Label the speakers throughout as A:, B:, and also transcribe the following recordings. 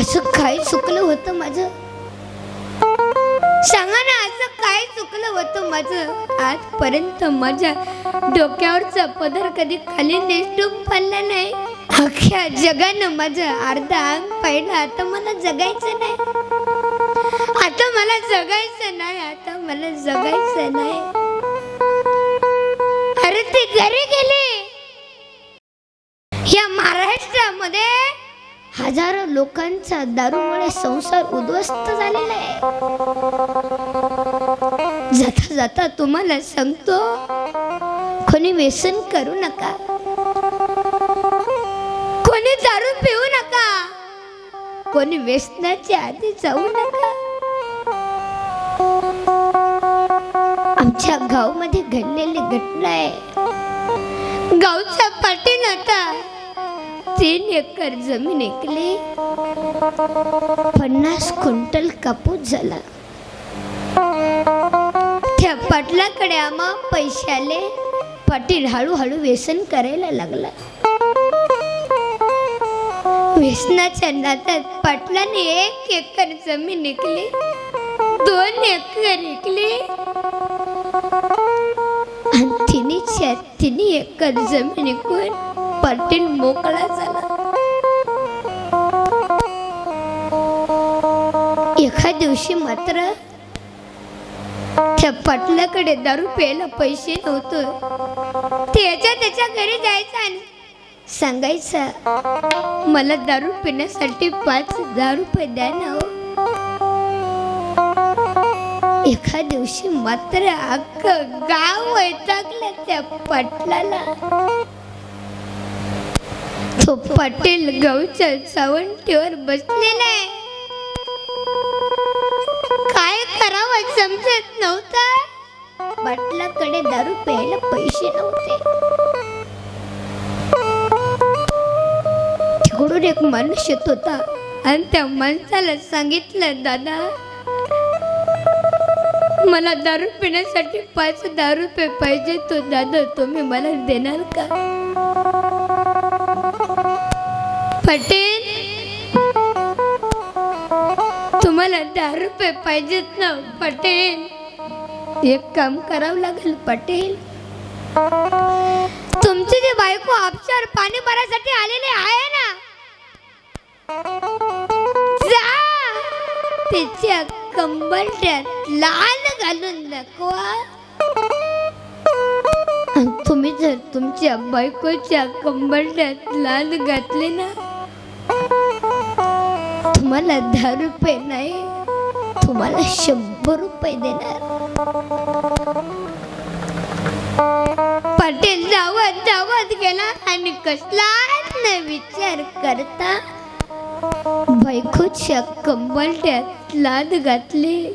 A: असं काय चुकलं होतं माझं? सांगा ना असं काय चुकलं होतं माझं? आजपर्यंत माझ्या डोक्यावरचा पदर कधी खाली नेसटून पडला नाही. अख्ख्या जगानं माझं अर्धा अंग पाहिलं. आता मला जगायचं नाही. आता मला जगायचं नाही. आता मला जगायचं नाही. अरे ते घरी गेले या महाराष्ट्रामध्ये हजारो लोकांचा दारूमुळे संसार उद्ध्वस्त झालेला आहे. जाता जाता तुम्हाला सांगतो कोणी व्यसन करू नका. कोणी दारू पिऊ नका. कोणी व्यसनाच्या आधी जाऊ नका. आमच्या गावमध्ये घडलेली घटना आहे. गावच्या पाठी आता तीन एकर जमीन ऐकली पन्नास क्विंटल कापूस झाला. त्या पाटलाकडे आम्हा पैशाले पाटील हळूहळू व्यसन करायला लागला. व्यसनाच्या नात्यात पाटलाने एक एकर जमीन ऐकली दोन एकर ऐकली आणि तिन्हीच्या तिन्ही एकर जमीन ऐकून पाटील मोकळा झाला. एका दिवशी मात्र त्या पाटलाकडे दारू प्यायला पैसे नव्हतं. त्याच्या त्याच्या घरी जायचं आणि सांगायचं मला दारू पिण्यासाठी पाच हजार रुपये द्या ना हो. एका दिवशी मात्र अख्खं गाव वैतागलं त्या पाटलाला. तो पाटील गावच्या सावंतीवर बसलेला आहे. काय करावं समजत नव्हतं. बाटलाकडे दारू प्यायला पैसे नव्हते. तिकडून एक माणूस येत होता आणि त्या माणसाला सांगितलं दादा मला दारू पिण्यासाठी पाच दारू रुपये पाहिजे. तो दादा तुम्ही मला देणार का? पटेल तुम्हाला दहा रुपये पाहिजेत ना पटेल. एक काम करावं लागेल पटेल. तुमची जी बायको आपच्यावर पाणी भरायसाठी आलेली आहे ना जा. तिच्या कंबरट्यात लाल घालून दाखवा. तुम्ही जर तुमच्या बायकोच्या कंबरड्यात लाल घातले ना तुम्हाला दहा रुपये नाही तुम्हाला शंभर रुपये देणार. पाटील धावत धावत गेला आणि कसलाच न विचार करता. बायकोच्या कंबलट्यात लाद घातली.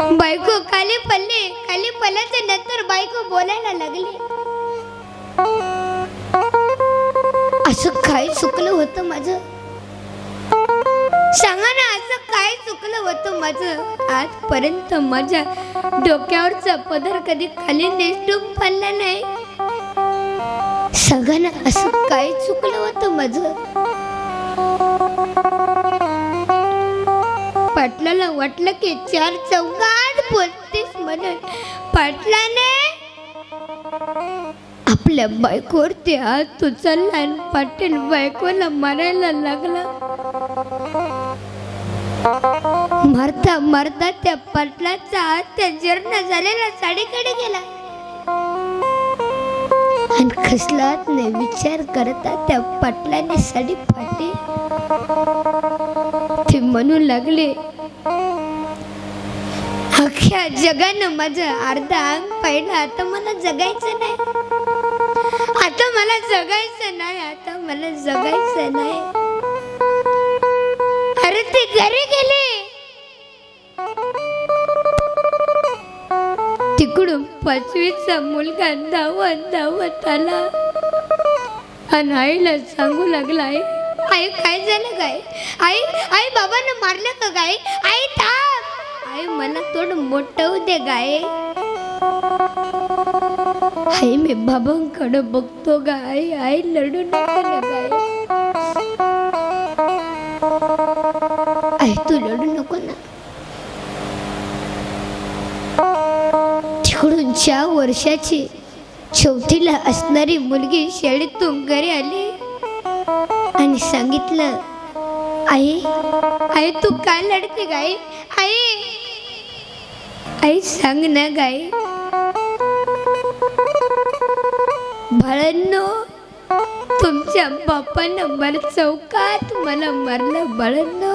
A: बायको खाली पडले खाली पडल्याच्या नंतर बायको बोलायला लागली. असं काय चुकलं होतं माझं? सांगा ना असं काय चुकलं होतं माझं? आजपर्यंत माझ्या डोक्यावरचा पदर कधी खाली नेसटून पडला नाही. सांगा ना असं काय चुकलं होतं माझं? पाटलाला वाटलं की चार चौघात बोलतेस म्हणून. पाटलाने आपल्या बायकोवर ते हात उचलला आणि पाटील बायकोला मारायला लागला. मारता मारता त्या पाटलाचा हात त्या जीर्ण झालेला साडीकडे गेला. आणि खसलात नाही विचार करता त्या पाटलाने साडी फाटी. ते म्हणू लागले अख्ख्या जगानं माझं अर्धा अंग पाहिलं आता मला जगायचं नाही. आता मला जगायचं नाही आता मला जगायचं नाही. अरे ते घरी गेले. तिकडून पाचवीचा मुलगा धावत धावत आला. आणि आईला सांगू लागला आहे आई काय झालं काय आई आई बाबांना मारलं का काय आई थांब. आई मला थोडं मोठं होऊ दे गाय आई मी बाबांकडे बघतो गाय आई लढू नको ना गाय आई तू लढू नको ना. तिकडून चार वर्षाची चौथीला असणारी मुलगी शाळेतून घरी आली आणि सांगितलं आई आई तू काय लढते गाई? आई आई सांग ना गाई. बाळांनो तुमच्या बापानं मला चौकात मला मारलं बाळांनो.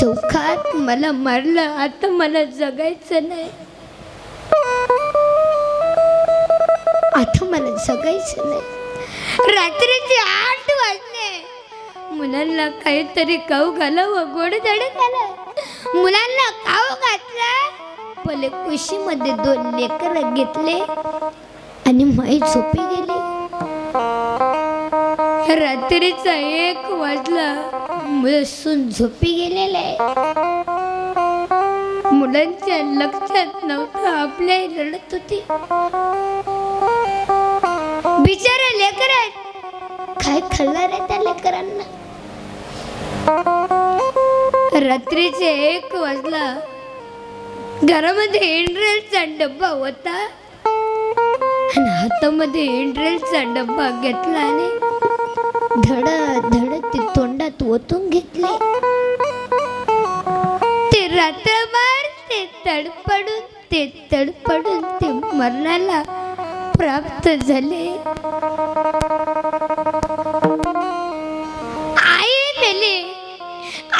A: चौकात मला मारलं आता मला जगायचं नाही. आता मला जगायचं नाही. रात्रीचे आठ वाजले. मुलांना काहीतरी काऊ घालावं गोड धड घाला मुलांना काऊ घातला. पले कुशीमध्ये दोन लेकर घेतले आणि माई झोपी गेली. रात्रीचा एक वाजला. मुलसून झोपी गेलेलं. आहे मुलांच्या लक्षात नव्हतं आपल्या रडत होती. बिचारा लेकर काय खाल्लं रे त्या लेकरांना? रात्रीचे एक वाजला. घरामध्ये एंड्रेलचा डब्बा होता. आणि हातामध्ये एंड्रेलचा डब्बा घेतला आणि धड धड ते तोंडात ओतून घेतले. ते रात्रभर ते तडपडून ते तडपडून ते मरणाला प्राप्त झाले. आई मेले.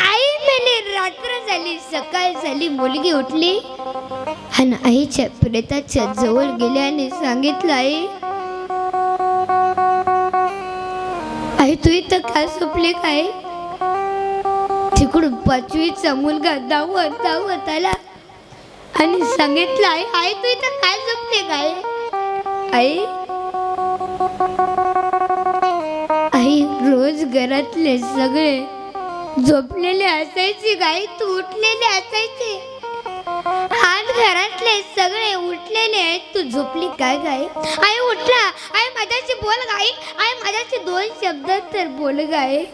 A: आई मेले रात्र झाली सकाळ झाली मुलगी उठली. आणि आईच्या प्रेताच्या जवळ गेले आणि सांगितलं आई आई तू इथं का झोपले काय? तिकडून पाचवीचा मुलगा धावत धावत आला आणि सांगितलं आई आई तू इथं काय झोपले काय? आई? आई रोज घरातले सगळे झोपलेले असायचे गाई तू उठलेले असायचे. आज घरातले सगळे उठलेले आहेत. तू झोपली काय गाई आई? उठला. आई माझ्याशी बोल गाई आई. माझ्याशी दोन शब्द तर बोल गाय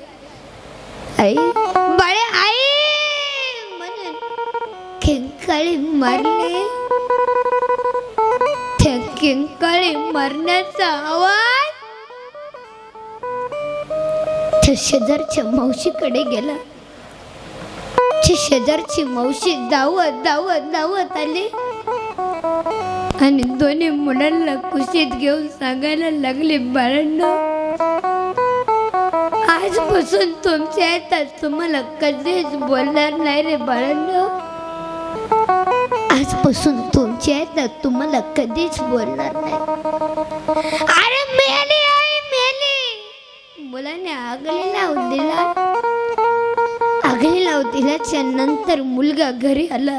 A: आई बाळे आई म्हणून खेंकाळी मारले. किंकाळी मरण्याचा आवाज. शेजारच्या मावशीकडे गेला. शेजारची मावशी धावत धावत धावत आली. आणि दोन्ही मुलांना कुशीत घेऊन सांगायला लागले बाळांना आजपासून तुमच्या येतात तुम्हाला कधीच बोलणार नाही रे बाळांना. आजपासून तुमच्या येतात तुम्हाला कधीच बोलणार नाही. अरे मेली मेली. मुलाने आगली लावून दिला. आगली लावून दिल्याच्या नंतर मुलगा घरी आला.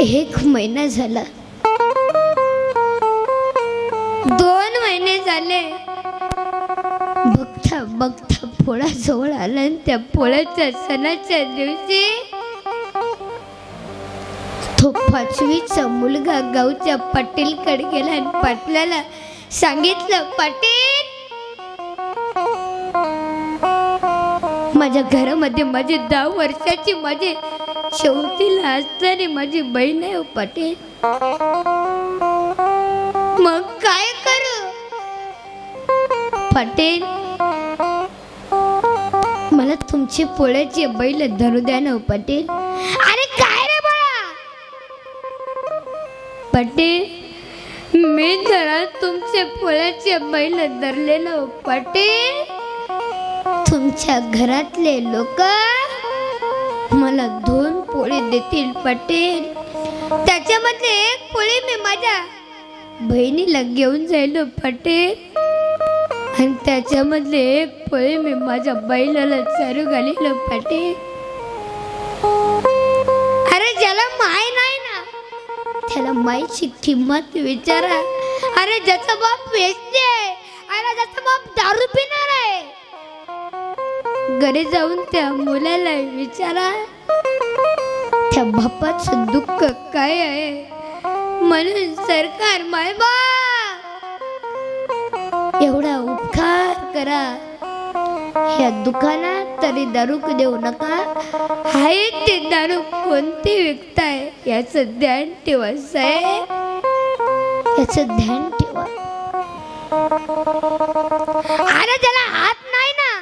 A: एक महिना झाला. दोन महिने झाले. बघता बघता पोळा जवळ आला आणि त्या पोळ्याच्या सणाच्या दिवशी तो पाचवीचा मुलगा गावच्या पाटीलकडे गेला आणि पाटलाला सांगितलं पाटील माझ्या घरामध्ये माझी दहा वर्षाची माझी शेवटीला असणारी माझी बहीण आहे हो पाटील. मग काय करू? पाटील मला तुमची पोळ्याची बैल धरू द्या ना हो पाटील. अरे पाटील मी जरा तुमचे फुलाचे बैल धरलेलो पटे पाटील. तुमच्या घरातले लोक मला दोन पोळी देतील पाटील. त्याच्यामध्ये एक पोळी मी माझ्या बहिणीला घेऊन जाईल हो पाटील. आणि त्याच्यामधले एक पोळी मी माझ्या बैलाला चारू घालील पटेल पाटील. अरे ज्याला माय त्याला माईची किंमत विचारा. अरे ज्याचा बाप वेचते अरे ज्याचा बाप दारू पिणार आहे. घरी जाऊन त्या मुलाला विचारा. त्या बापाचं दुःख काय आहे? म्हणून सरकार मायबा!
B: एवढा उपकार करा. ह्या दुकानात तरी दारू देऊ नका. आहे ते दारू कोणते विकताय? याचं ध्यान ठेवा साहेब. याचं ध्यान ठेवा. अरे त्याला हात नाही ना.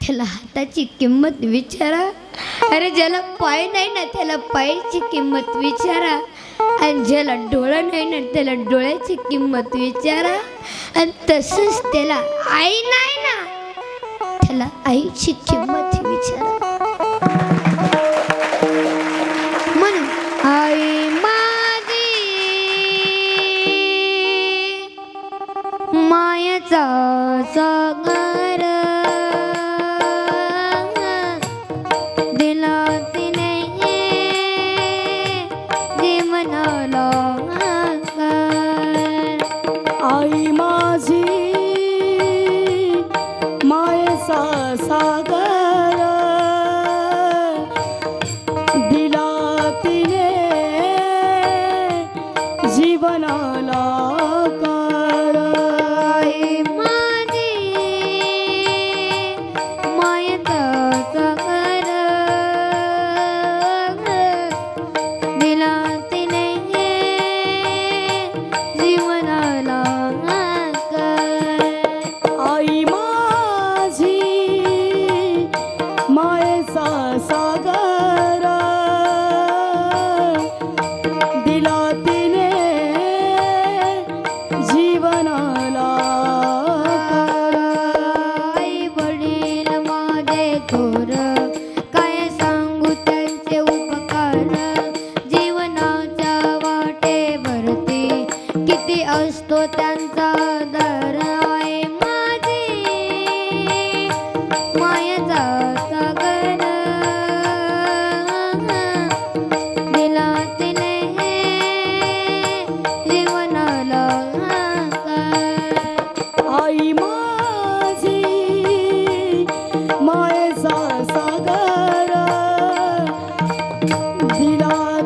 B: त्याला हाताची किंमत विचारा. अरे ज्याला पाय नाही ना त्याला पायाची किंमत विचारा. आणि ज्याला डोळा नाही ना त्याला डोळ्याची किंमत विचारा. आणि तसंच त्याला आई नाही ना त्याला आईची किंमत giờ giờ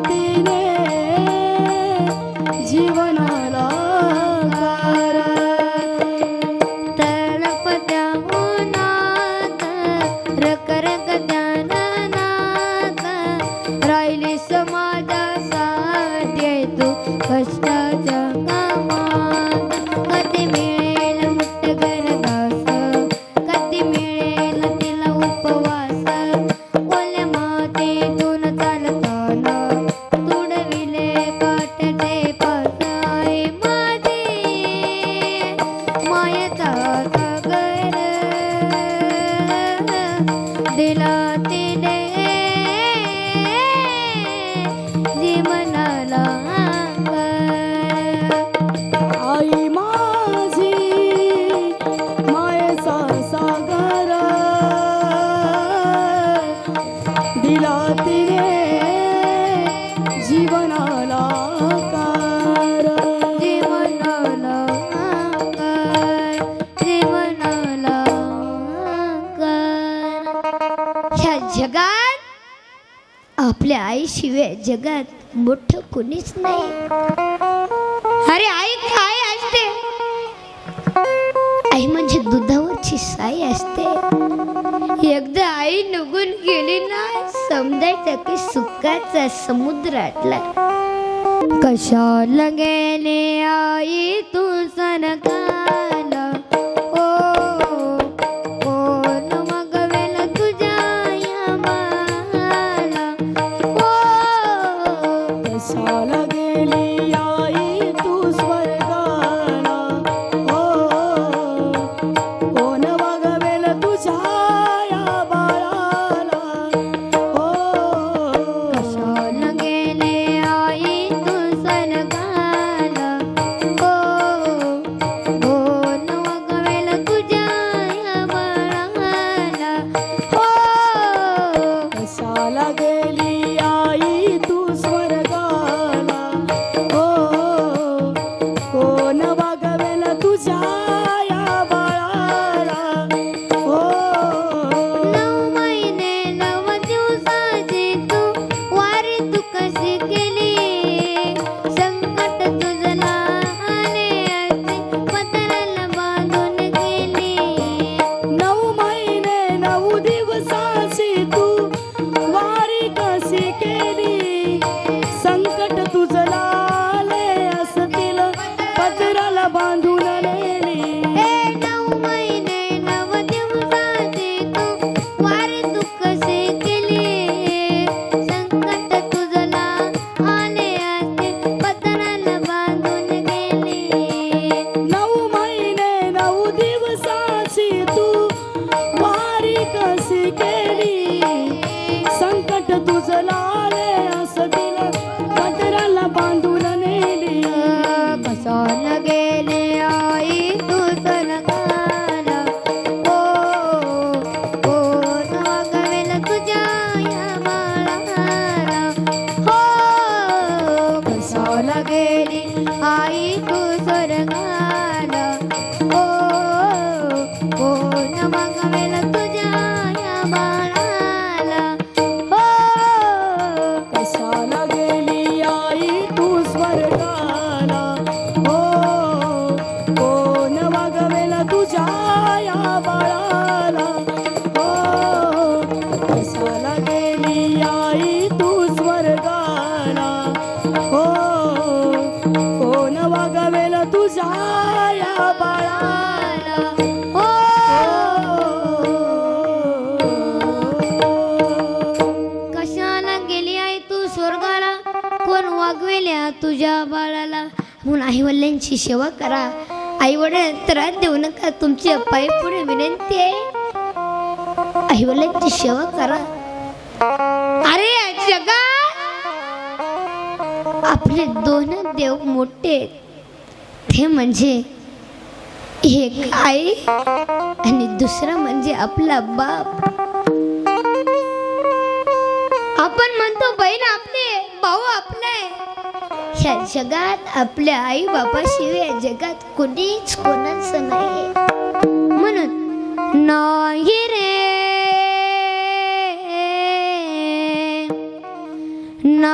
B: दिला जगात मोठं कोणीच नाही. अरे आई काय असते. आई म्हणजे दुधावरची साई असते. एकदा आई निघून गेली ना समजायचं की सुखाचा समुद्र आटला कशाला गेले आई तू सनकाला লাগে सेवा करा. आई वडील त्रास देऊ नका. तुमची पाय पुढे विनंती आहे. आई वडिलांची सेवा करा. अरे या जगात आपले दोन देव मोठे ते म्हणजे एक आई आणि दुसरा म्हणजे आपला बाप. आपण म्हणतो बहीण आपले भाऊ आपले आहे. ह्या जगात आपल्या आई बापाशिवाय जगात कोणीच कोणाचं नाही म्हणून नाही रे.
C: ना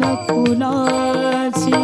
C: নকুনাছি